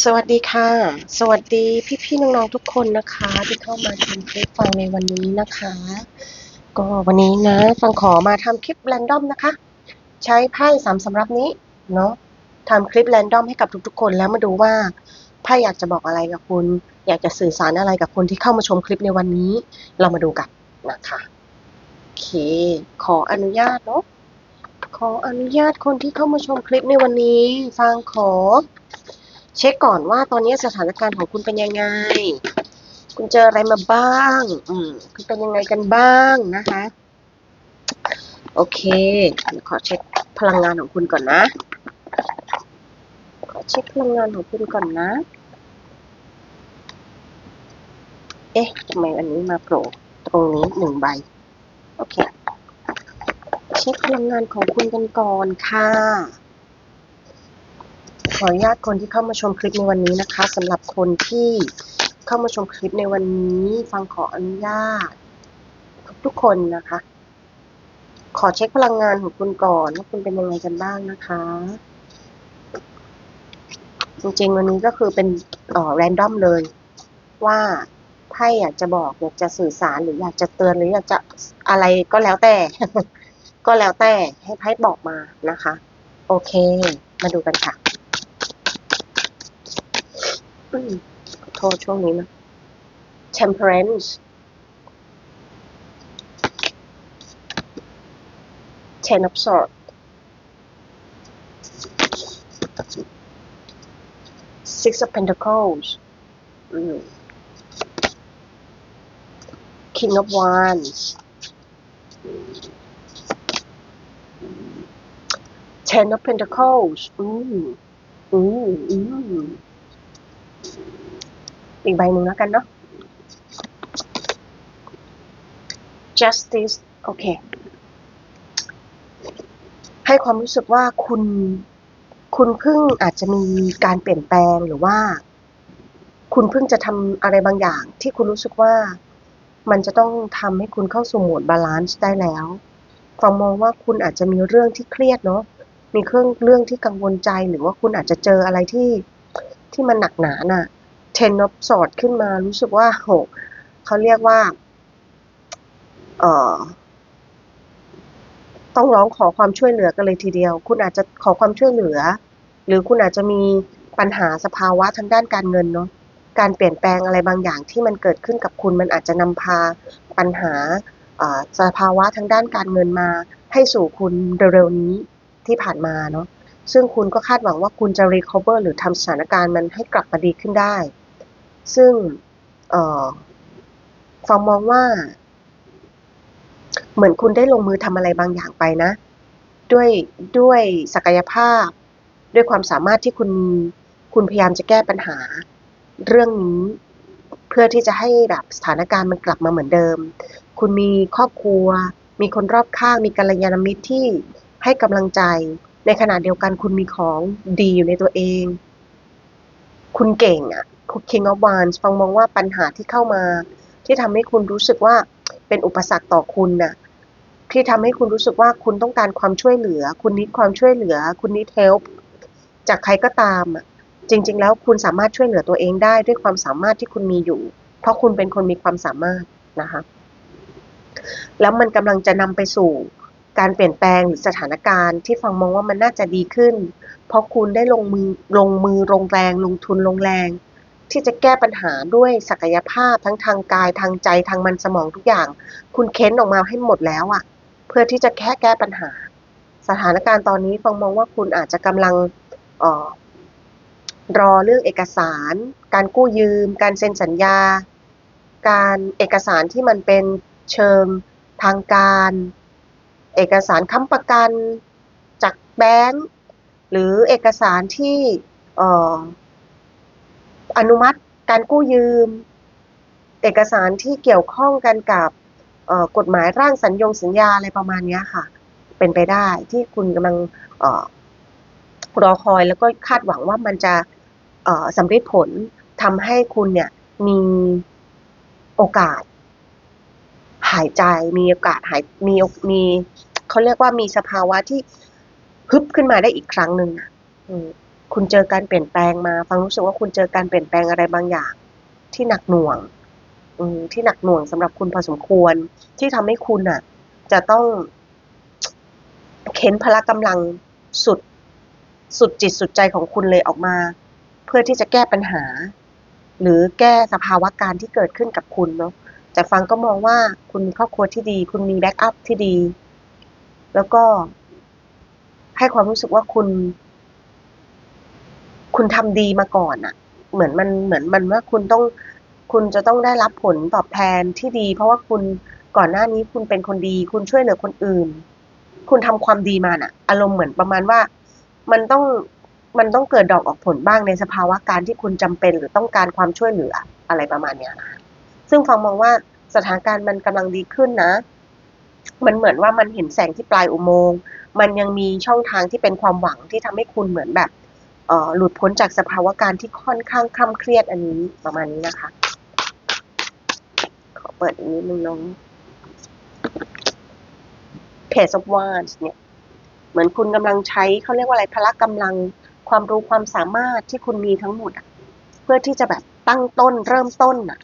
สวัสดีค่ะ สวัสดีพี่ๆน้องๆทุกคนนะคะ ที่เข้ามาชมคลิปฟังในวันนี้นะคะ ก็วันนี้นะ ฟังขอมาทำคลิปแรนดอมนะคะ ใช้ไพ่สามสำรับนี้เนาะทำคลิปแรนดอมให้กับทุกๆคนแล้วมาดูว่าไพ่อยากจะบอกอะไรกับคุณ อยากจะสื่อสารอะไรกับคนที่เข้ามาชมคลิปในวันนี้ เรามาดูกันนะคะโอเค ขออนุญาตเนาะขออนุญาตคนที่เข้ามาชมคลิปในวันนี้ ฟังขอ เช็คก่อนว่าตอนนี้สถานการณ์ของคุณเป็นยังไง คุณเจออะไรมาบ้าง อืม คุณเป็นยังไงกันบ้างนะคะ โอเค ขอเช็คพลังงานของคุณก่อนนะ ขอเช็คพลังงานของคุณก่อนนะ เอ๊ะทำไมอันนี้มาโผล่ตรงนี้หนึ่งใบ โอเค เช็คพลังงานของคุณกันก่อนค่ะ ออนุญาตคนที่เข้ามาชมคลิปในวันนี้นะคะสำหรับคนที่เข้ามาชมคลิปในวันนี้ฟังขออนุญาต ทุกๆคนนะคะ ขอเช็คพลังงานของคุณก่อนว่าคุณเป็นยังไงกันบ้างนะคะ จริงๆวันนี้ก็คือเป็นเอ่อแรนดอมเลย ว่าไพ่อยากจะบอกอยากจะสื่อสารหรืออยากจะเตือนหรืออยากจะอะไรก็แล้วแต่ ก็แล้วแต่ให้ไพ่บอกมานะคะ โอเค มาดูกันค่ะ โทษช่วงนี้นะ temperance ten of swords six of pentacles king of wands ten of pentacles อืมอืมอืม อีกใบหนึ่งแล้วกันเนาะ justice โอเค ให้ความรู้สึกว่าคุณ คุณเพิ่งอาจจะมีการเปลี่ยนแปลงหรือว่า คุณเพิ่งจะทำอะไรบางอย่าง ที่คุณรู้สึกว่ามันจะต้องทำให้คุณเข้าสู่โหมดบาลานซ์ได้แล้วฟังมองว่าคุณอาจจะมีเรื่องที่เครียดเนาะ มีเครื่องเรื่องที่กังวลใจหรือว่าคุณอาจจะเจออะไรที่ที่มันหนักหนาน่ะ เทนนบสอดขึ้นมารู้สึกว่าโหเขาเรียกว่าเอ่อต้องร้องขอความช่วยเหลือกันเลยทีเดียว คุณอาจจะขอความช่วยเหลือ หรือคุณอาจจะมีปัญหาสภาวะทางด้านการเงินเนาะการเปลี่ยนแปลงอะไรบางอย่างที่มันเกิดขึ้นกับคุณมันอาจจะนำพาปัญหาสภาวะทางด้านการเงินมา ให้สู่คุณเร็วๆนี้ที่ผ่านมาเนาะซึ่งคุณก็คาดหวังว่าคุณจะ recover หรือทำสถานการณ์มันให้กลับมาดีขึ้นได้ ซึ่งฟังมองว่า เหมือนคุณได้ลงมือทำอะไรบางอย่างไปนะ ด้วยด้วยศักยภาพ ด้วยความสามารถที่คุณมีคุณพยายามจะแก้ปัญหา เรื่องนี้เพื่อที่จะให้แบบสถานการณ์มันกลับมาเหมือนเดิม คุณมีครอบครัว มีคนรอบข้าง มีกัลยาณมิตรที่ให้กำลังใจ ในขณะเดียวกันคุณมีของดีอยู่ในตัวเอง คุณเก่งอะ King of Wands ฟังมองว่าปัญหาที่เข้ามา ที่ทำให้คุณรู้สึกว่าเป็นอุปสรรคต่อคุณน่ะที่ทำให้คุณรู้สึกว่าคุณต้องการความช่วยเหลือ คุณนิดความช่วยเหลือ คุณนิด help จากใครก็ตามอะจริง ๆ แล้วคุณสามารถช่วยเหลือตัวเองได้ด้วยความสามารถที่คุณมีอยู่ เพราะคุณเป็นคนมีความสามารถนะคะแล้วมันกำลังจะนำไปสู่การเปลี่ยนแปลงหรือสถานการณ์ที่ฟังมองว่ามันน่าจะดีขึ้น เพราะคุณได้ลงมือลงมือลงแรงลงทุนลงแรง ที่จะแก้ปัญหาด้วยศักยภาพทั้งทางกายทางใจทางมันสมองทุกอย่าง คุณเค้นออกมาให้หมดแล้วอะ่ะ เพื่อที่จะแค่แก้ปัญหา สถานการณ์ตอนนี้ฟังมองว่าคุณอาจจะกำลังออรอเรื่องเอกสาร การกู้ยืม การเซ็นสัญญา การเอกสารที่มันเป็นเชิงทางการ เอกสารค้ำประกันจากแบงก์หรือเอกสารที่ อนุมัติการกู้ยืม เอกสารที่เกี่ยวข้องกันกับกฎหมายร่างสัญญงสัญญาอะไรประมาณนี้ค่ะ เป็นไปได้ที่คุณกำลังรอคอยแล้วก็คาดหวังว่ามันจะสำเร็จผลทำให้คุณเนี่ยมีโอกาส หายใจมีโอกาสหายมีมีเขาเรียกว่ามีสภาวะที่ฮึบขึ้นมาได้อีกครั้งหนึ่งอะ คุณเจอการเปลี่ยนแปลงมา ฟังรู้สึกว่าคุณเจอการเปลี่ยนแปลงอะไรบางอย่าง ที่หนักหน่วงอืที่หนักหน่วงสำหรับคุณพอสมควร ที่ทำให้คุณอะจะต้องเค้นพละกำลังสุดสุดจิตสุดใจของคุณเลยออกมา เพื่อที่จะแก้ปัญหา หรือแก้สภาวะการที่เกิดขึ้นกับคุณเนาะแต่ฟังก็มองว่าคุณมีครอบครัวที่ดี คุณมีแบ็กอัพที่ดี แล้วก็ให้ความรู้สึกว่าคุณ คุณทำดีมาก่อนอะเหมือนมันเหมือนมันว่าคุณต้องคุณจะต้องได้รับผลตอบแทนที่ดี เพราะว่าคุณก่อนหน้านี้คุณเป็นคนดี คุณช่วยเหลือคนอื่น คุณทำความดีมาน่ะ อารมณ์เหมือนประมาณว่า มันต้องมันต้องเกิดดอกออกผลบ้างในสภาวะการที่คุณจำเป็นหรือต้องการความช่วยเหลืออะไรประมาณเนี้ยซึ่งฟังมองว่าสถานการณ์มันกำลังดีขึ้นนะ มันเหมือนว่ามันเห็นแสงที่ปลายอุโมงค์ มันยังมีช่องทางที่เป็นความหวังที่ทำให้คุณเหมือนแบบ หลุดพ้นจากสภาวะการที่ค่อนข้างคล่ำเครียดอันนี้ประมาณนี้นะคะ ขอเปิดอีกนิดนึงน้อง Page of Wands เนี่ย เหมือนคุณกำลังใช้เขาเรียกว่าอะไรพละกำลังความรู้ความสามารถที่คุณมีทั้งหมดอะเพื่อที่จะแบบตั้งต้นเริ่มต้นอะ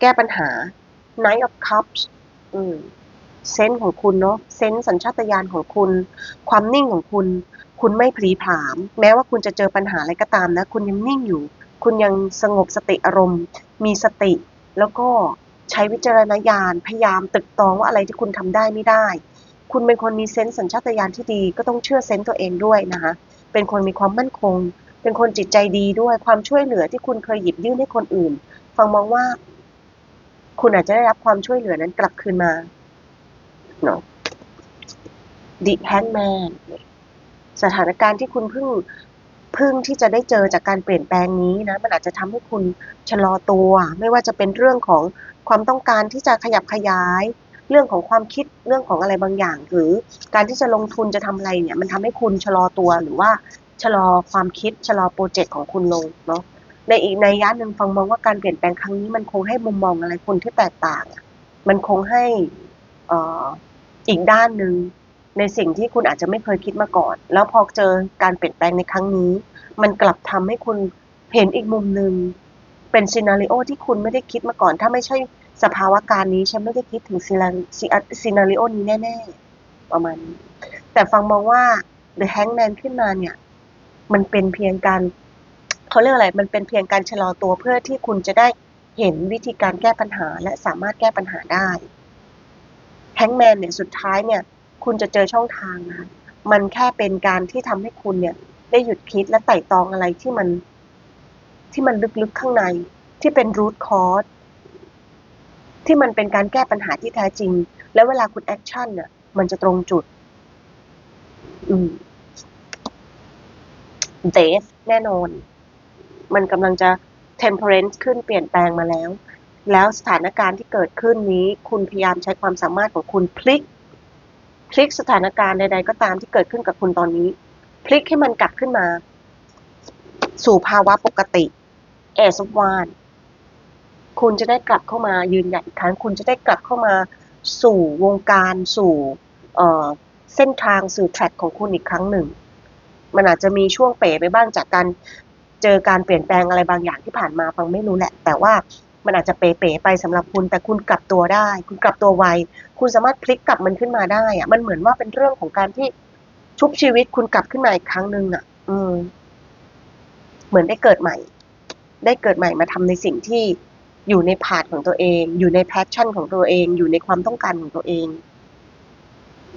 แก้ปัญหา Knight of Cups อืมเซนส์ของคุณเนาะเซนส์สัญชาตญาณของคุณ ความนิ่งของคุณ คุณไม่ผลีผลาม แม้ว่าคุณจะเจอปัญหาอะไรก็ตามนะ คุณยังนิ่งอยู่ คุณยังสงบสติอารมณ์ มีสติ แล้วก็ใช้วิจารณญาณ พยายามตึกตองว่าอะไรที่คุณทำได้ไม่ได้ คุณเป็นคนมีเซนส์สัญชาตญาณที่ดี ก็ต้องเชื่อเซนส์ตัวเองด้วยนะคะ เป็นคนมีความมั่นคง เป็นคนจิตใจดีด้วย ความช่วยเหลือที่คุณเคยหยิบยื่นให้คนอื่น ฟังมองว่า คุณอาจจะได้รับความช่วยเหลือนั้นกลับคืนมาเนาะ The Hangman สถานการณ์ที่คุณเพิ่งเพิ่งที่จะได้เจอจากการเปลี่ยนแปลงนี้นะมันอาจจะทำให้คุณชะลอตัว ไม่ว่าจะเป็นเรื่องของความต้องการที่จะขยับขยาย เรื่องของความคิดเรื่องของอะไรบางอย่าง หรือการที่จะลงทุนจะทำอะไรเนี่ย มันทำให้คุณชะลอตัวหรือว่าชะลอความคิดชะลอโปรเจกต์ของคุณลงเนาะในอีกในยะหนึ่งฟังมองว่าการเปลี่ยนแปลงครั้งนี้มันคงให้มุมมองอะไรคนที่แตกต่าง มันคงให้อออีกด้านหนึ่ง ในสิ่งที่คุณอาจจะไม่เคยคิดมาก่อน แล้วพอเจอการเปลี่ยนแปลงในครั้งนี้ มันกลับทำให้คุณเห็นอีกมุมหนึ่งเป็นซีนารีโอที่คุณไม่ได้คิดมาก่อน ถ้าไม่ใช่สภาวะการนี้ฉันไม่ได้คิดถึงซีนาซีนารีโอนี้แน่ๆ ประมาณนี้ แต่ฟังมองว่า The Hangman ขึ้นมาเนี่ย มันเป็นเพียงการเขาเรียกอะไร มันเป็นเพียงการชะลอตัวเพื่อที่คุณจะได้เห็นวิธีการแก้ปัญหาและสามารถแก้ปัญหาได้แฮงแมนเนี่ยสุดท้ายเนี่ย คุณจะเจอช่องทางนะมันแค่เป็นการที่ทำให้คุณเนี่ย ได้หยุดคิดและไต่ตองอะไรที่มัน ที่มันลึกๆข้างใน ที่เป็นรูทคอร์สที่มันเป็นการแก้ปัญหาที่แท้จริง แล้วเวลาคุณแอคชั่นเนี่ยมันจะตรงจุด อืมเดฟแน่นอน มันกำลังจะ temperance ขึ้นเปลี่ยนแปลงมาแล้ว แล้วสถานการณ์ที่เกิดขึ้นนี้ คุณพยายามใช้ความสามารถของคุณพลิก พลิกสถานการณ์ใด ๆ ก็ตามที่เกิดขึ้นกับคุณตอนนี้ พลิกให้มันกลับขึ้นมา สู่ภาวะปกติเอสวานคุณจะได้กลับเข้ามายืนหยัดอีกครั้ง คุณจะได้กลับเข้ามาสู่วงการสู่เเส้นทางสู่แทร็กของคุณอีกครั้งหนึ่ง มันอาจจะมีช่วงเป๋ไปบ้างจากการเจอการเปลี่ยนแปลงอะไรบางอย่างที่ผ่านมาฟังไม่รู้แหละ แต่ว่า มันอาจจะเป๋ๆไปสำหรับคุณ แต่คุณกลับตัวได้ คุณกลับตัวไว คุณสามารถพลิกกลับมันขึ้นมาได้อะมันเหมือนว่าเป็นเรื่องของการที่ชุบชีวิตคุณกลับขึ้นมาอีกครั้งหนึ่งอะอืม เหมือนได้เกิดใหม่ ได้เกิดใหม่มาทำในสิ่งที่อยู่ในพาร์ทของตัวเอง อยู่ในแพชชั่นของตัวเอง อยู่ในความต้องการของตัวเอง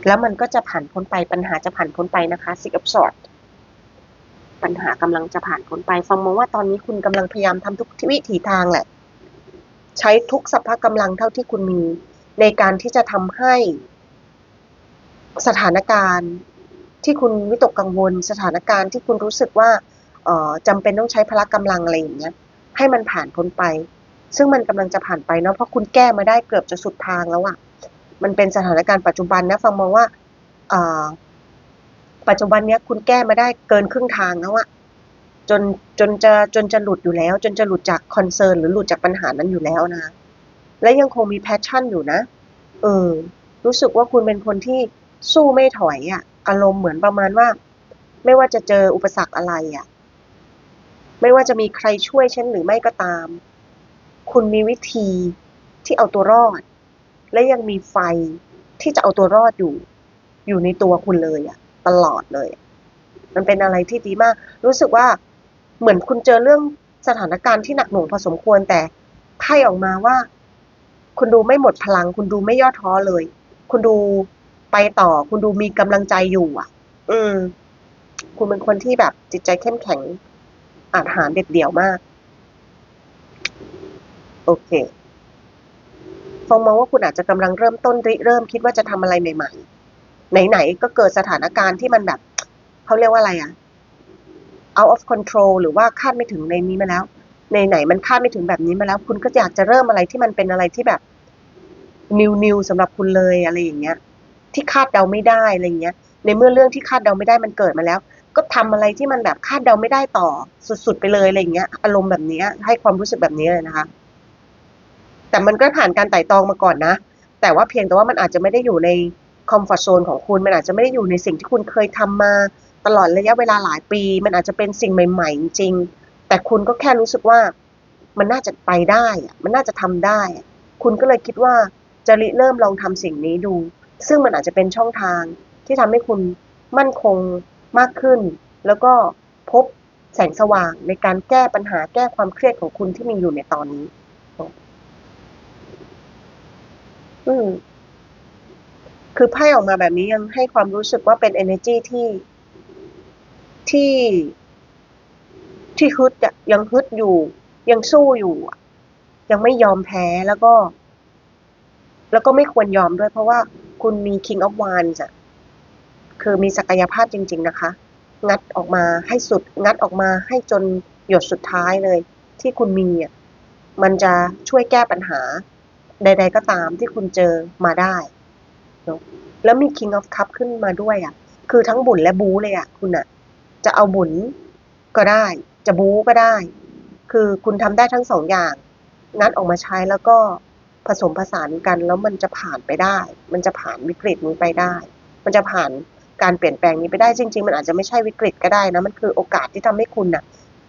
แล้วมันก็จะผ่านพ้นไปปัญหาจะผ่านพ้นไปนะคะซิกอับสอดปัญหากำลังจะผ่านพ้นไป ฟังมองว่าตอนนี้คุณกำลังพยายามทำทุกวิถีทางแหละ ใช้ทุกสภาพกำลังเท่าที่คุณมี ในการที่จะทำให้สถานการณ์ที่คุณวิตกกังวล สถานการณ์ที่คุณรู้สึกว่าจำเป็นต้องใช้พละกำลังอะไรอย่างเงี้ยให้มันผ่านพ้นไป ซึ่งมันกำลังจะผ่านไปเนาะเพราะคุณแก้มาได้เกือบจะสุดทางแล้วอะมันเป็นสถานการณ์ปัจจุบันนะฟังมองว่าปัจจุบันเนี้ยคุณแก้มาได้เกินครึ่งทางแล้วอะ จนจนจะจนจะหลุดอยู่แล้ว จนจะหลุดจากคอนเซิร์นหรือหลุดจากปัญหานั้นอยู่แล้วนะและยังคงมีแพชชั่นอยู่นะ เออ รู้สึกว่าคุณเป็นคนที่สู้ไม่ถอยอะอารมณ์เหมือนประมาณว่า ไม่ว่าจะเจออุปสรรคอะไรอะไม่ว่าจะมีใครช่วยฉันหรือไม่ก็ตาม คุณมีวิธีที่เอาตัวรอด และยังมีไฟที่จะเอาตัวรอดอยู่ อยู่ในตัวคุณเลยอะ ตลอดเลย มันเป็นอะไรที่ดีมาก รู้สึกว่า เหมือนคุณเจอเรื่องสถานการณ์ที่หนักหน่วงพอสมควรแต่ไพ่ออกมาว่า คุณดูไม่หมดพลัง คุณดูไม่ย่อท้อเลย คุณดูไปต่อ คุณดูมีกำลังใจอยู่ อะ อืม คุณเป็นคนที่แบบจิตใจเข้มแข็ง อาจหารเด็ดเดี่ยวมาก โอเคฟองมองว่าคุณอาจจะกำลังเริ่มต้นริเริ่มคิดว่าจะทำอะไรใหม่ ๆ ไหนๆก็เกิดสถานการณ์ที่มันแบบเขาเรียกว่าอะไรอะ out of control หรือว่าคาดไม่ถึงในนี้มาแล้ว ในไหนมันคาดไม่ถึงแบบนี้มาแล้ว คุณก็อยากจะเริ่มอะไรที่มันเป็นอะไรที่แบบ new new สำหรับคุณเลยอะไรอย่างเงี้ย ที่คาดเดาไม่ได้อะไรอย่างเงี้ย ในเมื่อเรื่องที่คาดเดาไม่ได้มันเกิดมาแล้ว ก็ทำอะไรที่มันแบบคาดเดาไม่ได้ต่อสุดๆไปเลยอะไรอย่างเงี้ย อารมณ์แบบนี้ให้ความรู้สึกแบบนี้เลยนะคะ แต่มันก็ผ่านการไต่ตองมาก่อนนะ แต่ว่าเพียงแต่ว่ามันอาจจะไม่ได้อยู่ในคอมฟอร์ทโซนของคุณ มันอาจจะไม่ได้อยู่ในสิ่งที่คุณเคยทำมา ตลอดระยะเวลาหลายปี มันอาจจะเป็นสิ่งใหม่ ๆ จริง แต่คุณก็แค่รู้สึกว่ามันน่าจะไปได้ มันน่าจะทำได้ คุณก็เลยคิดว่าจะริเริ่มลองทำสิ่งนี้ดู ซึ่งมันอาจจะเป็นช่องทางที่ทำให้คุณมั่นคงมากขึ้น แล้วก็พบแสงสว่างในการแก้ปัญหาแก้ความเครียดของคุณที่มีอยู่ในตอนนี้ อืมคือไพ่ออกมาแบบนี้ยังให้ความรู้สึกว่าเป็น energy ที่ ที่ที่ฮึดอะยังฮึดอยู่ ยังสู้อยู่ ยังไม่ยอมแพ้แล้วก็ แล้วก็ไม่ควรยอมด้วยเพราะว่าคุณมี King of Wands อะคือมีศักยภาพจริง ๆ นะคะ งัดออกมาให้สุด งัดออกมาให้จนหยดสุดท้ายเลย ที่คุณมีอะมันจะช่วยแก้ปัญหา ใด ๆ ก็ตามที่คุณเจอมาได้เนอะแล้วมี King of Cup ขึ้นมาด้วยอะ คือทั้งบุญและบูเลยอะ คุณอะ จะเอาบุญก็ได้ จะบูก็ได้ คือคุณทำได้ทั้งสองอย่างงัดออกมาใช้แล้วก็ผสมผสานกันแล้วมันจะผ่านไปได้ มันจะผ่านวิกฤตนี้ไปได้ มันจะผ่านการเปลี่ยนแปลงนี้ไปได้จริง ๆ มันอาจจะไม่ใช่วิกฤตก็ได้นะมันคือโอกาสที่ทำให้คุณน่ะ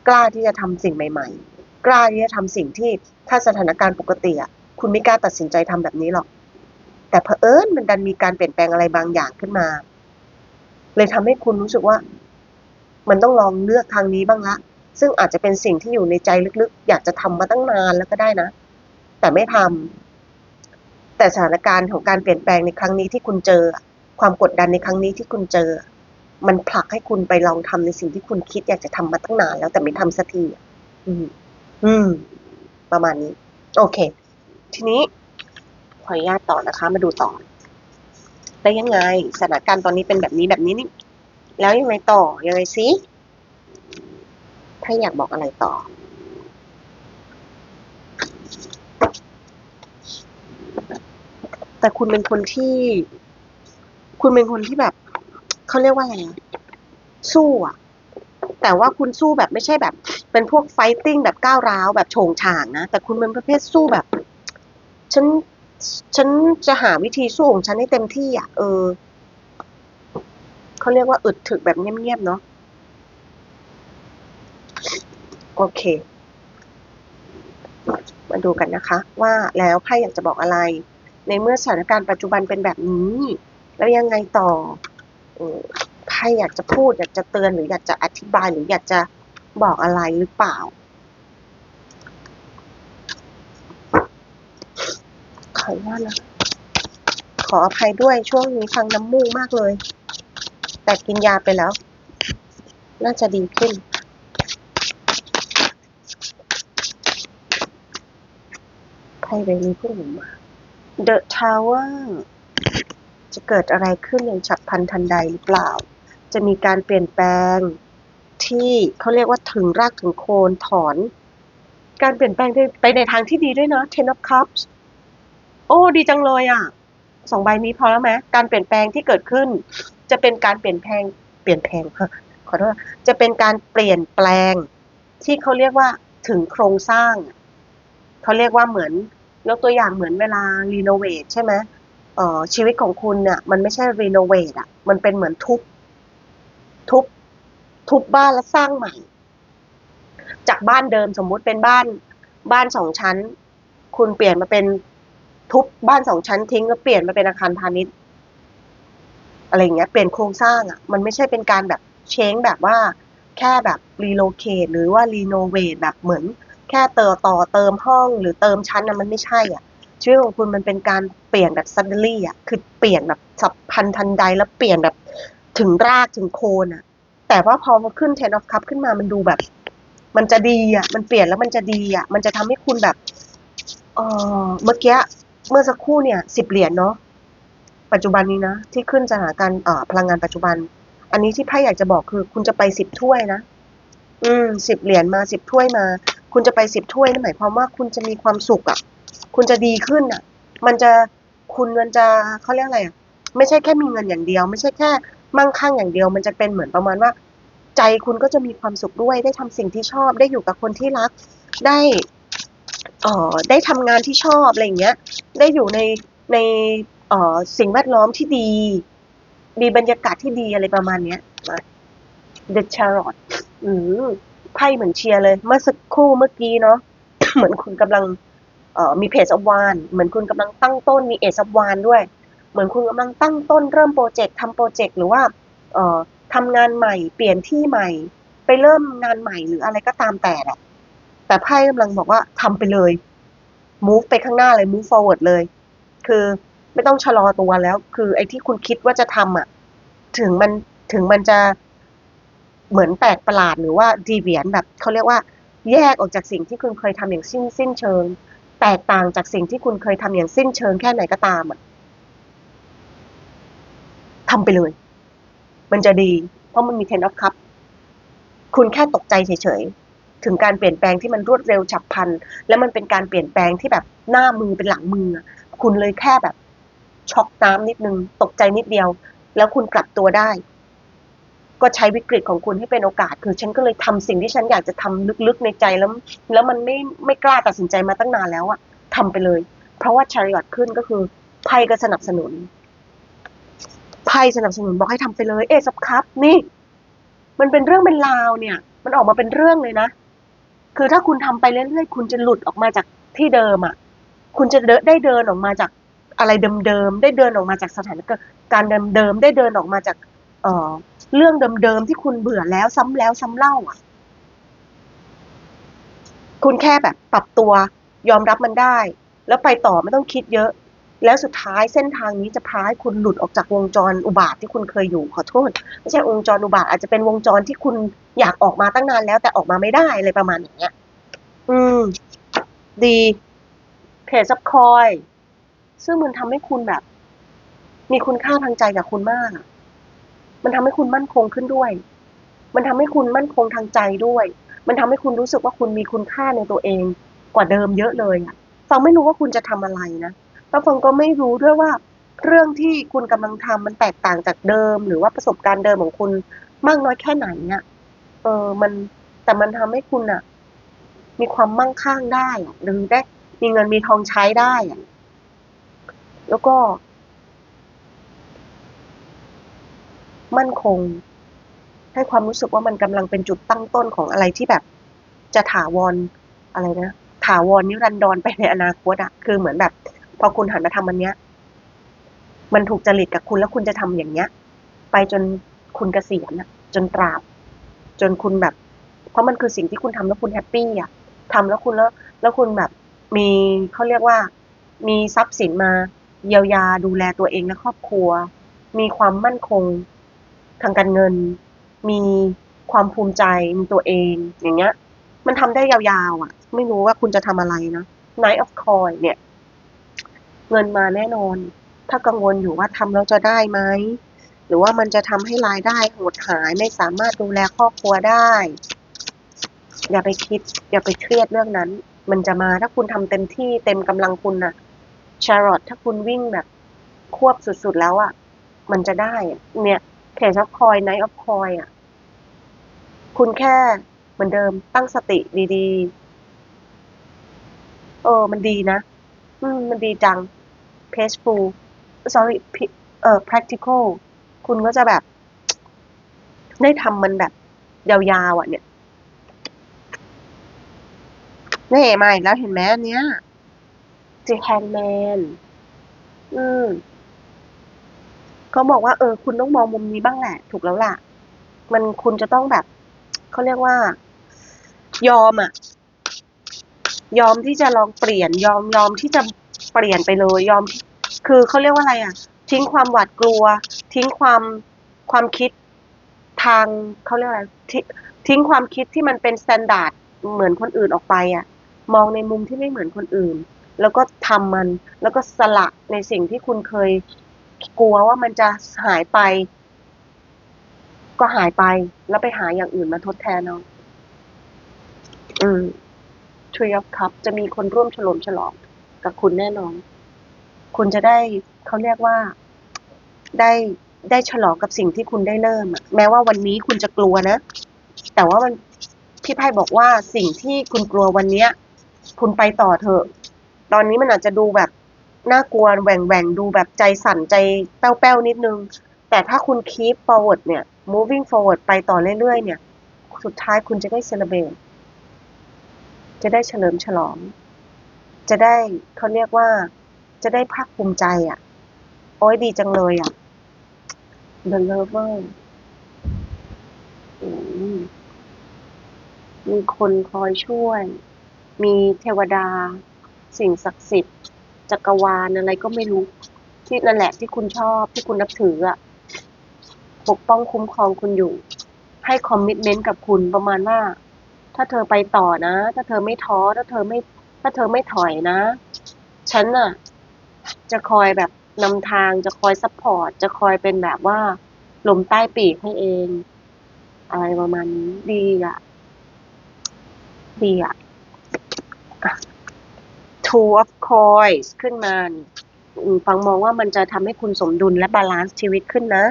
กล้าที่จะทำสิ่งใหม่ ๆ กล้าที่จะทำสิ่งที่ถ้าสถานการณ์ปกติอะคุณไม่กล้าตัดสินใจทำแบบนี้หรอก แต่เผอิญมันดันมีการเปลี่ยนแปลงอะไรบางอย่างขึ้นมา เลยทำให้คุณรู้สึกว่า มันต้องลองเลือกทางนี้บ้างละ ซึ่งอาจจะเป็นสิ่งที่อยู่ในใจลึกๆ อยากจะทำมาตั้งนานแล้วก็ได้นะ แต่ไม่ทำแต่สถานการณ์ของการเปลี่ยนแปลงในครั้งนี้ที่คุณเจอ ความกดดันในครั้งนี้ที่คุณเจอ มันผลักให้คุณไปลองทำในสิ่งที่คุณคิด อยากจะทำมาตั้งนานแล้วแต่ไม่ทำสักทีอะอืม อืม ประมาณนี้ โอเค ทีนี้ขออนุญาตต่อนะคะ มาดูต่อได้ยังไงสถานการณ์ตอนนี้เป็นแบบนี้แบบนี้นี่ แล้วยังไงต่อ ยังไงซิถ้าอยากบอกอะไรต่อ แต่คุณเป็นคนที่ คุณเป็นคนที่แบบ เขาเรียกว่าอะไรอะสู้อะแต่ว่าคุณสู้แบบไม่ใช่แบบ เป็นพวกไฟติ้งแบบก้าวร้าวแบบโฉงฉางนะ แต่คุณเป็นประเภทสู้แบบ ฉัน ฉันจะหาวิธีสู้ของฉันให้เต็มที่อะ เออ เขาเรียกว่าอึดถึกแบบเงียบๆเนาะโอเค มาดูกันนะคะ ว่าแล้วไพ่อยากจะบอกอะไร ในเมื่อสถานการณ์ปัจจุบันเป็นแบบนี้ แล้วยังไงต่อเออไพ่อยากจะพูด อยากจะเตือนหรืออยากจะอธิบายหรืออยากจะบอกอะไรหรือเปล่า ขออนุญาตนะขออภัยด้วยช่วงนี้ฟังน้ำมูกมากเลย แต่กินยาไปแล้ว น่าจะดีขึ้น ไพ่ใบนี้เพิ่งมา The Tower จะเกิดอะไรขึ้นอย่างฉับพลันทันใดหรือเปล่า จะมีการเปลี่ยนแปลงที่เขาเรียกว่าถึงรากถึงโคนถอน การเปลี่ยนแปลงไปในทางที่ดีด้วยนะ Ten of Cups โอ้ ดีจังเลยอะ สองใบนี้พอแล้วไหมการเปลี่ยนแปลงที่เกิดขึ้น จะเป็นการเปลี่ยนแปลงเปลี่ยนแปลงขอโทษจะเป็นการเปลี่ยนแปลงที่เขาเรียกว่าถึงโครงสร้างเขาเรียกว่าเหมือนยกตัวอย่างเหมือนเวลารีโนเวทใช่ไหมเอ่อชีวิตของคุณเนี่ยมันไม่ใช่รีโนเวทอะ มันเป็นเหมือนทุบทุบทุบบ้านแล้วสร้างใหม่ จากบ้านเดิมสมมุติเป็นบ้านบ้านสองชั้น คุณเปลี่ยนมาเป็น ทุบบ้านสองชั้นทิ้งแล้วเปลี่ยนมาเป็นอาคารพาณิชย์อะไรอย่างเงี้ย เปลี่ยนโครงสร้างอะ มันไม่ใช่เป็นการแบบเช้งแบบว่า แค่แบบรีโลเคทหรือว่ารีโนเวทแบบเหมือน แค่เติมต่อเติมห้องหรือเติมชั้นนะมันไม่ใช่อะชีวิตของคุณมันเป็นการเปลี่ยนแบบซัดเดลี่อะ คือเปลี่ยนแบบสับพันทันใดแล้วเปลี่ยนแบบถึงรากถึงโคนอะ แต่ว่าพอมาขึ้น Ten of Cup ขึ้นมามันดูแบบ มันจะดีอะ มันเปลี่ยนแล้วมันจะดีอะ มันจะทำให้คุณแบบ เออเมื่อกี้ เมื่อสักครู่เนี่ยสิบเหรียญเนาะปัจจุบันนี้นะ ที่ขึ้นสถานการณ์พลังงานปัจจุบัน อันนี้ที่ไพ่อยากจะบอกคือ คุณจะไปสิบถ้วยนะ อืมสิบเหรียญมาสิบถ้วยมา คุณจะไปสิบถ้วยนั่นหมายความว่าคุณจะมีความสุขอะ คุณจะดีขึ้นอะ มันจะคุณมันจะเขาเรียกอะไรอะไม่ใช่แค่มีเงินอย่างเดียว ไม่ใช่แค่มั่งคั่งอย่างเดียว มันจะเป็นเหมือนประมาณว่า ใจคุณก็จะมีความสุขด้วย ได้ทำสิ่งที่ชอบ ได้อยู่กับคนที่รัก ได้ เอ่อได้ทำงานที่ชอบอะไรอย่างเงี้ย ได้อยู่ในในเอ่อสิ่งแวดล้อมที่ดี มีบรรยากาศที่ดีอะไรประมาณเนี้ย The Tarot อืมไพ่เหมือนเชียร์เลย เมื่อสักครู่เมื่อกี้เนาะ เหมือนคุณกำลังเอ่อมีเพจอวาน เหมือนคุณกำลังตั้งต้นมีเอ e อวานด้วย เหมือนคุณกำลังตั้งต้นเริ่มโปรเจกต์ทำโปรเจกต์หรือว่าเอ่อทำงานใหม่ เปลี่ยนที่ใหม่ ไปเริ่มงานใหม่หรืออะไรก็ตามแต่แหละ แต่ไพ่กำลังบอกว่าทำไปเลย move ไปข้างหน้าเลย move forward เลย คือไม่ต้องชะลอตัวแล้ว คือไอ้ที่คุณคิดว่าจะทำอะถึงมันถึงมันจะเหมือนแปลกประหลาดหรือว่าดีเวียนแบบเขาเรียกว่า แยกออกจากสิ่งที่คุณเคยทำอย่างสิ้นสิ้นเชิง แตกต่างจากสิ่งที่คุณเคยทำอย่างสิ้นเชิงแค่ไหนก็ตามอะทำไปเลย มันจะดี เพราะมันมี ten of cup คุณแค่ตกใจเฉยๆ ถึงการเปลี่ยนแปลงที่มันรวดเร็วฉับพลัน และมันเป็นการเปลี่ยนแปลงที่แบบหน้ามือเป็นหลังมือ คุณเลยแค่แบบช็อกน้ำนิดนึง ตกใจนิดเดียว แล้วคุณกลับตัวได้ ก็ใช้วิกฤตของคุณให้เป็นโอกาส คือฉันก็เลยทำสิ่งที่ฉันอยากจะทำลึกๆในใจแล้ว แล้วมันไม่ไม่กล้าตัดสินใจมาตั้งนานแล้วอะทำไปเลย เพราะว่าชาริอตขึ้นก็คือไพ่ก็สนับสนุนไพ่สนับสนุนบอกให้ทำไปเลย เอซับครับ นี่ มันเป็นเรื่องเป็นราวเนี่ย มันออกมาเป็นเรื่องเลยนะ คือถ้าคุณทำไปเรื่อยๆ คุณจะหลุดออกมาจากที่เดิมอะ คุณจะเดนได้เดินออกมาจากอะไรเดิมๆ ได้เดินออกมาจากสถานการณ์เดิมๆ ได้เดินออกมาจาก เอ่อ เรื่องเดิมๆ ที่คุณเบื่อแล้วซ้ำแล้วซ้ำเล่าอะ คุณแค่แบบปรับตัวยอมรับมันได้ แล้วไปต่อไม่ต้องคิดเยอะ แล้วสุดท้ายเส้นทางนี้จะพาให้คุณหลุดออกจากวงจรอุบาทที่คุณเคยอยู่ขอโทษไม่ใช่วงจรอุบาทอาจจะเป็นวงจรที่คุณ อยากออกมาตั้งนานแล้ว แต่ออกมาไม่ได้อะไรประมาณอย่างเงี้ย อืม ดีเพจซับคอย ซึ่งมันทำให้คุณแบบ มีคุณค่าทางใจกับคุณมากมันทำให้คุณมั่นคงขึ้นด้วย มันทำให้คุณมั่นคงทางใจด้วย มันทำให้คุณรู้สึกว่าคุณมีคุณค่าในตัวเองกว่าเดิมเยอะเลยอะฟังไม่รู้ว่าคุณจะทำอะไรนะแล้วฟังก็ไม่รู้ด้วยว่าเรื่องที่คุณกำลังทำมันแตกต่างจากเดิม หรือว่าประสบการณ์เดิมของคุณมากน้อยแค่ไหนอะ เออมันแต่มันทำให้คุณอะมีความมั่งคั่งได้ หรือได้มีเงินมีทองใช้ได้อะแล้วก็ มั่นคง ให้ความรู้สึกว่ามันกำลังเป็นจุดตั้งต้นของอะไรที่แบบ จะถาวรอะไรนะถาวรนิรันดรไปในอนาคตอะคือเหมือนแบบ พอคุณหันมาทำมันเนี้ย มันถูกจริตกับคุณแล้วคุณจะทำอย่างเนี้ย ไปจนคุณเกษียณอะจนตราบ จนคุณแบบ เพราะมันคือสิ่งที่คุณทำแล้วคุณแฮปปี้อะทำแล้วคุณแล้วแล้วคุณแบบมีเขาเรียกว่า มีทรัพย์สินมาเยียวยาดูแลตัวเองและครอบครัว มีความมั่นคงทางการเงิน มีความภูมิใจในตัวเอง อย่างเงี้ย มันทำได้ยาวๆอะ ไม่รู้ว่าคุณจะทำอะไรนะ Night of Coin เนี่ย เงินมาแน่นอน ถ้ากังวลอยู่ว่าทำแล้วจะได้ไหม หรือว่ามันจะทำให้รายได้หดหายไม่สามารถดูแลครอบครัวได้ อย่าไปคิด อย่าไปเครียดเรื่องนั้น มันจะมาถ้าคุณทำเต็มที่เต็มกำลังคุณน่ะชาร์ลอตถ้าคุณวิ่งแบบ ควบสุดๆแล้วอะ มันจะได้เนี่ยเพจออฟคอยไนท์ออฟคอยอะ คุณแค่เหมือนเดิมตั้งสติดีๆ เออ มันดีนะ อืม มันดีจัง peaceful sorry เอ่อ practical คุณก็จะแบบ ได้ทำมันแบบยาวๆอะ เนี่ยนี่มาอีกแล้วเห็นไหมอันเนี้ย The Hangman อืมเขาบอกว่า เออ คุณต้องมองมุมนี้บ้างแหละ ถูกแล้วล่ะ มันคุณจะต้องแบบเขาเรียกว่า ยอมอะยอมที่จะลองเปลี่ยน ยอมยอมที่จะเปลี่ยนไปเลย ยอม คือเขาเรียกว่าอะไรอะ ทิ้งความหวาดกลัว ทิ้งความความคิดทางเขาเรียกอะไรทิทิ้งความคิดที่มันเป็นสแตนดาร์ดเหมือนคนอื่นออกไปอะมองในมุมที่ไม่เหมือนคนอื่น แล้วก็ทำมัน แล้วก็สละในสิ่งที่คุณเคยกลัวว่ามันจะหายไป ก็หายไป แล้วไปหาอย่างอื่นมาทดแทนเอาอืม Tree of Cup จะมีคนร่วมฉลองฉลองกับคุณแน่นอน คุณจะได้เขาเรียกว่า ได้ได้ฉลองกับสิ่งที่คุณได้เริ่มอะแม้ว่าวันนี้คุณจะกลัวนะ แต่ว่ามันพี่ไพ่บอกว่าสิ่งที่คุณกลัววันเนี้ย คุณไปต่อเถอะ ตอนนี้มันอาจจะดูแบบน่ากลัวแหว่งแหว่งดูแบบใจสั่นใจแป้วแป้วๆนิดนึง แต่ถ้าคุณ keep forward เนี่ย moving forward ไปต่อเรื่อยๆเนี่ย สุดท้ายคุณจะได้ celebrate จะได้เฉลิมฉลอง จะได้เขาเรียกว่า จะได้ภาคภูมิใจอะ โอ้ยดีจังเลยอะ The Lover อืมมีคนคอยช่วย มีเทวดา สิ่งศักดิ์สิทธิ์ จักรวาลอะไรก็ไม่รู้ ที่นั่นแหละที่คุณชอบที่คุณนับถืออะปกป้องคุ้มครองคุณอยู่ ให้คอมมิ t เมนต์กับคุณประมาณว่า ถ้าเธอไปต่อนะ ถ้าเธอไม่ท้อ ถ้าเธอไม่ ถ้าเธอไม่ถอยนะ ฉันน่ะ จะคอยแบบ นำทางจะคอยซัพพอร์ตจะคอยเป็นแบบว่าลมใต้ปีกให้เอง อะไรประมาณนี้ดีอะดีอะ Two of Coins ขึ้นมาฟังมองว่ามันจะทำให้คุณสมดุลและบาลานซ์ชีวิตขึ้นนะ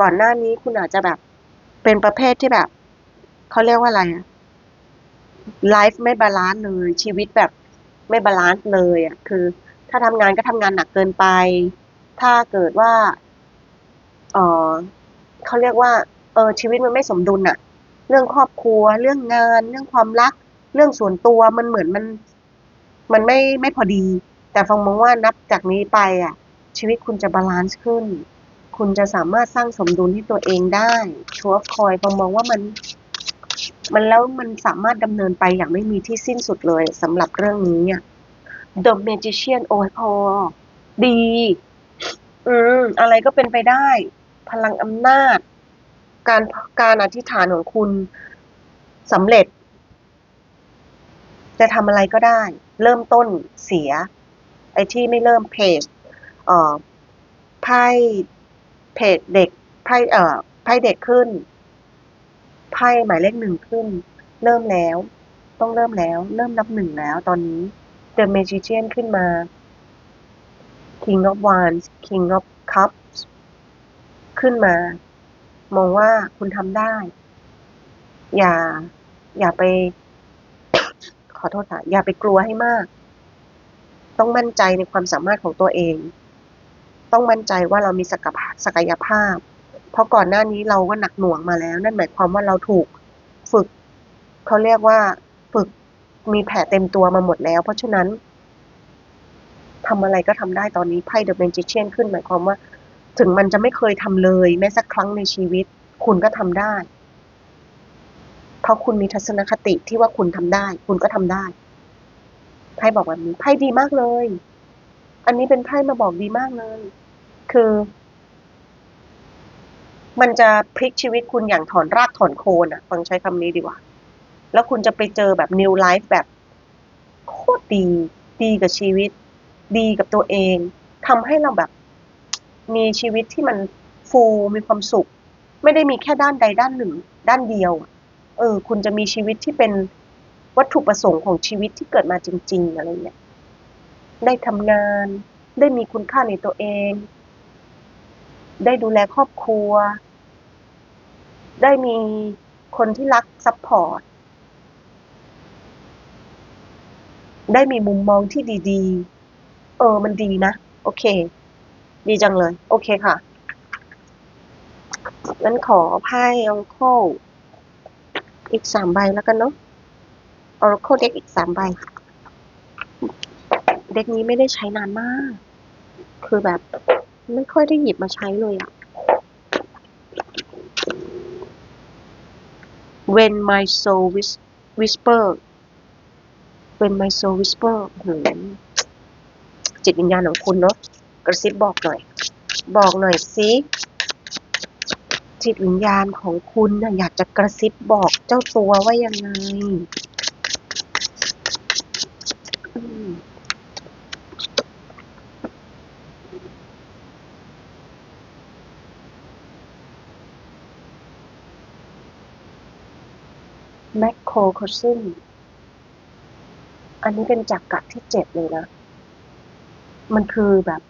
ก่อนหน้านี้คุณอาจจะแบบเป็นประเภทที่แบบ เขาเรียกว่าอะไรอะไลฟ์ไม่บาลานซ์เลยชีวิตแบบไม่บาลานซ์เลยอะคือ ถ้าทำงานก็ทำงานหนักเกินไป ถ้าเกิดว่าเออเขาเรียกว่า เออชีวิตมันไม่สมดุลอะเรื่องครอบครัว เรื่องงาน เรื่องความรัก เรื่องส่วนตัวมันเหมือนมัน มันไม่ไม่พอดี แต่ฟังมองว่านับจากนี้ไปอะชีวิตคุณจะบาลานซ์ขึ้น คุณจะสามารถสร้างสมดุลให้ตัวเองได้ชัวร์คอยฟังมองว่ามัน มันแล้วมันสามารถดำเนินไปอย่างไม่มีที่สิ้นสุดเลยสำหรับเรื่องนี้อะ The Magician โอ้ยพอ ดี อืม อะไรก็เป็นไปได้ พลังอำนาจ การการอธิษฐานของคุณสำเร็จ จะทำอะไรก็ได้ เริ่มต้นเสีย ไอ้ที่ไม่เริ่มเพจเอ่อไพ่เพจเด็กไพ่เอ่อไพ่เด็กขึ้นไพ่หมายเลขหนึ่งขึ้น เริ่มแล้ว ต้องเริ่มแล้ว เริ่มนับหนึ่งแล้วตอนนี้ The Magician ขึ้นมา King of Wands King of Cups ขึ้นมา มองว่าคุณทำได้ อย่า อย่าไป ขอโทษค่ะ อย่าไปกลัวให้มาก ต้องมั่นใจในความสามารถของตัวเอง ต้องมั่นใจว่าเรามีศักยศักยภาพ เพราะก่อนหน้านี้เราก็หนักหน่วงมาแล้ว นั่นหมายความว่าเราถูกฝึก เขาเรียกว่าฝึก มีแผลเต็มตัวมาหมดแล้ว เพราะฉะนั้นทำอะไรก็ทำได้ตอนนี้ไพ่เดอะเบนจิเชียนขึ้นหมายความว่า ถึงมันจะไม่เคยทำเลย แม้สักครั้งในชีวิต คุณก็ทำได้ เพราะคุณมีทัศนคติที่ว่าคุณทำได้ คุณก็ทำได้ไพ่บอกแบบนี้ไพ่ดีมากเลย อันนี้เป็นไพ่มาบอกดีมากเลย คือ มันจะพลิกชีวิตคุณอย่างถอนรากถอนโคนอะฟังใช้คำนี้ดีกว่า แล้วคุณจะไปเจอแบบ new life แบบโคตรดี ดีกับชีวิต ดีกับตัวเองทำให้เราแบบมีชีวิตที่มันฟูมีความสุข ไม่ได้มีแค่ด้านใดด้านหนึ่ง ด้านเดียว เออ คุณจะมีชีวิตที่เป็นวัตถุประสงค์ของชีวิตที่เกิดมาจริง ๆ อะไรเงี้ย ได้ทำงาน ได้มีคุณค่าในตัวเอง ได้ดูแลครอบครัว ได้มีคนที่รักซัพพอร์ต ได้มีมุมมองที่ดีๆ เออ มันดีนะ โอเค ดีจังเลย โอเคค่ะ งั้นขอไพ่องโคอีกสามใบแล้วกันเนาะ Oracle เด็กอีกสามใบ เด็กนี้ไม่ได้ใช้นานมาก คือแบบ ไม่ค่อยได้หยิบมาใช้เลยอะ When my soul whisper whis- whisper When my soul whisper หืมจิตวิญญาณของคุณเนาะกระซิบบอกหน่อย บอกหน่อยสิจิตวิญญาณของคุณน่ะอยากจะกระซิบบอกเจ้าตัวว่ายังไงอืมแมคโครโคซึม อันนี้เป็นจักกะที่เจ็ดเลยนะ มันคือแบบ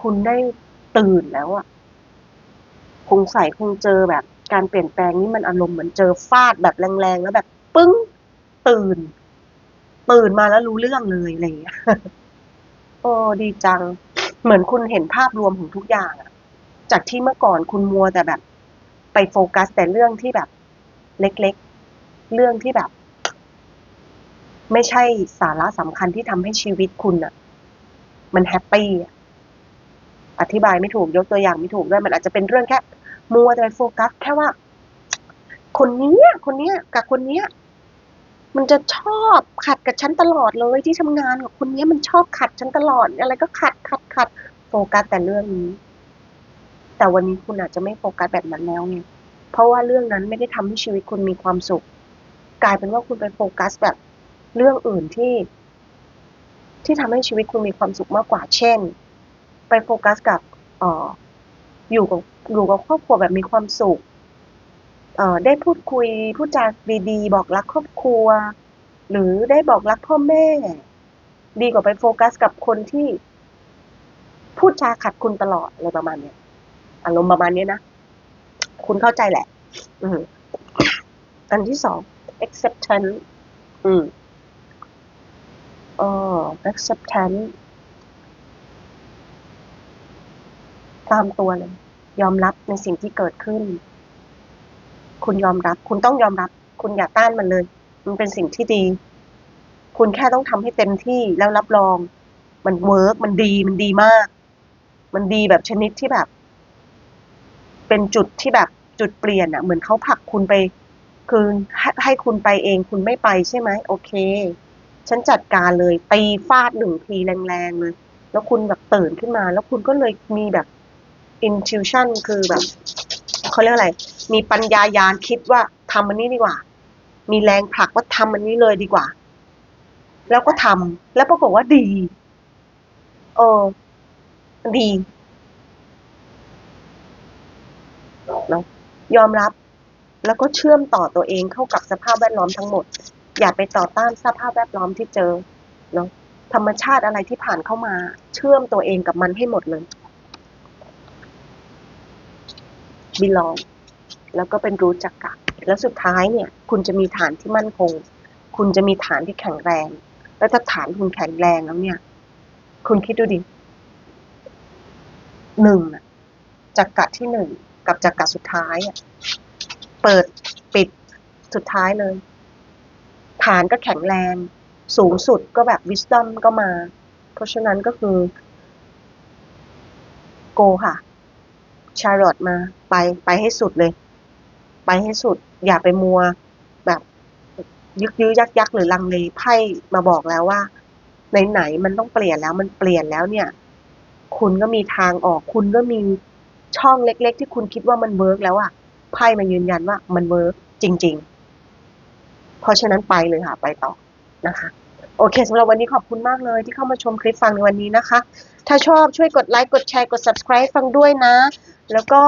คุณได้ตื่นแล้วอะคงใส่คงเจอแบบการเปลี่ยนแปลงนี้มันอารมณ์เหมือนเจอฟาดแบบแรงๆแล้วแบบ ปึ้ง ตื่น ตื่นมาแล้วรู้เรื่องเลยอะไรอย่างเงี้ยโอ้ดีจัง เหมือนคุณเห็นภาพรวมของทุกอย่างอะจากที่เมื่อก่อนคุณมัวแต่แบบ ไปโฟกัสแต่เรื่องที่แบบ เล็กๆ เรื่องที่แบบ ไม่ใช่สาระสำคัญที่ทำให้ชีวิตคุณอะมันแฮปปี้อธิบายไม่ถูกยกตัวอย่างไม่ถูกด้วยมันอาจจะเป็นเรื่องแค่มัวแต่ไปโฟกัสแค่ว่า คนนี้คนเนี้ยกับคนเนี้ยมันจะชอบขัดกับฉันตลอดเลยที่ทำงานกับคนนี้มันชอบขัดฉันตลอด อะไรก็ขัดขัดขัดโฟกัสแต่เรื่องนี้ แต่วันนี้คุณอาจจะไม่โฟกัสแบบนั้นแล้วไงเพราะว่าเรื่องนั้นไม่ได้ทำให้ชีวิตคุณมีความสุข กลายเป็นว่าคุณไปโฟกัสแบบ เรื่องอื่นที่ ที่ทำให้ชีวิตคุณมีความสุขมากกว่า เช่น ไปโฟกัสกับอออยู่กับอยู่กับครอบครัวแบบมีความสุขได้พูดคุยพูดจาดีๆบอกรักครอบครัว หรือได้บอกรักพ่อแม่ ดีกว่าไปโฟกัสกับคนที่ พูดจาขัดคุณตลอดอะไรประมาณเนี้ยอารมณ์ประมาณนี้นะ คุณเข้าใจแหละ อือันที่สอง acceptance อืมอ๋อ acceptance ตามตัวเลย ยอมรับในสิ่งที่เกิดขึ้น คุณยอมรับ คุณต้องยอมรับ คุณอย่าต้านมันเลย มันเป็นสิ่งที่ดี คุณแค่ต้องทำให้เต็มที่แล้วรับรอง มันเวิร์กมันดี มันดีมาก มันดีแบบชนิดที่แบบ เป็นจุดที่แบบจุดเปลี่ยนอะเหมือนเขาผลักคุณไป คือให้ให้คุณไปเอง คุณไม่ไปใช่ไหม โอเค ฉันจัดการเลยตีฟาดหนึ่งทีแรงๆเลย แล้วคุณแบบตื่นขึ้นมา แล้วคุณก็เลยมีแบบ intuition คือแบบเขาเรียกอะไร มีปัญญายาณคิดว่าทำมันนี้ดีกว่า มีแรงผลักว่าทำมันนี้เลยดีกว่า แล้วก็ทำแล้วปรากฏว่าดี เออ ดีเนาะยอมรับ แล้วก็เชื่อมต่อตัวเองเข้ากับสภาพแวดล้อมทั้งหมด อย่าไปต่อต้านสภาพแวดล้อมที่เจอเนาะธรรมชาติอะไรที่ผ่านเข้ามา เชื่อมตัวเองกับมันให้หมดเลย belong แล้วก็เป็นรู้จักกะแล้วสุดท้ายเนี่ย คุณจะมีฐานที่มั่นคง คุณจะมีฐานที่แข็งแรง แล้วถ้าฐานคุณแข็งแรงแล้วเนี่ย คุณคิดดูดิหนึ่งอะจักระที่หนึ่งกับจักระสุดท้ายอะเปิดปิดสุดท้ายเลย ฐานก็แข็งแรง สูงสุดก็แบบ wisdom ก็มา เพราะฉะนั้นก็คือ go ค่ะ ชาร์ลอตมา ไปไปให้สุดเลย ไปให้สุด อย่าไปมัว แบบยึกยื้อยักยักหรือลังเลไพ่มาบอกแล้วว่าไหนๆมันต้องเปลี่ยนแล้วมันเปลี่ยนแล้วเนี่ย คุณก็มีทางออก คุณก็มีช่องเล็ก ๆ ที่คุณคิดว่ามันเวิร์กแล้วอะไพ่มายืนยันว่ามันเวิร์กจริง ๆ เพราะฉะนั้นไปเลยค่ะ ไปต่อนะคะ โอเคสำหรับวันนี้ขอบคุณมากเลยที่เข้ามาชมคลิปฟังในวันนี้นะคะ ถ้าชอบช่วยกดไลค์กดแชร์กด subscribe ฟังด้วยนะ แล้วก็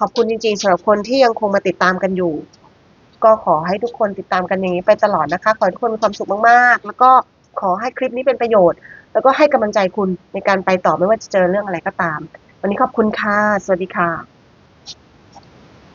ขอบคุณจริงๆสำหรับคนที่ยังคงมาติดตามกันอยู่ ก็ขอให้ทุกคนติดตามกันอย่างนี้ไปตลอดนะคะ ขอให้ทุกคนมีความสุขมากๆ แล้วก็ขอให้คลิปนี้เป็นประโยชน์ แล้วก็ให้กำลังใจคุณในการไปต่อไม่ว่าจะเจอเรื่องอะไรก็ตาม วันนี้ขอบคุณค่ะ สวัสดีค่ะ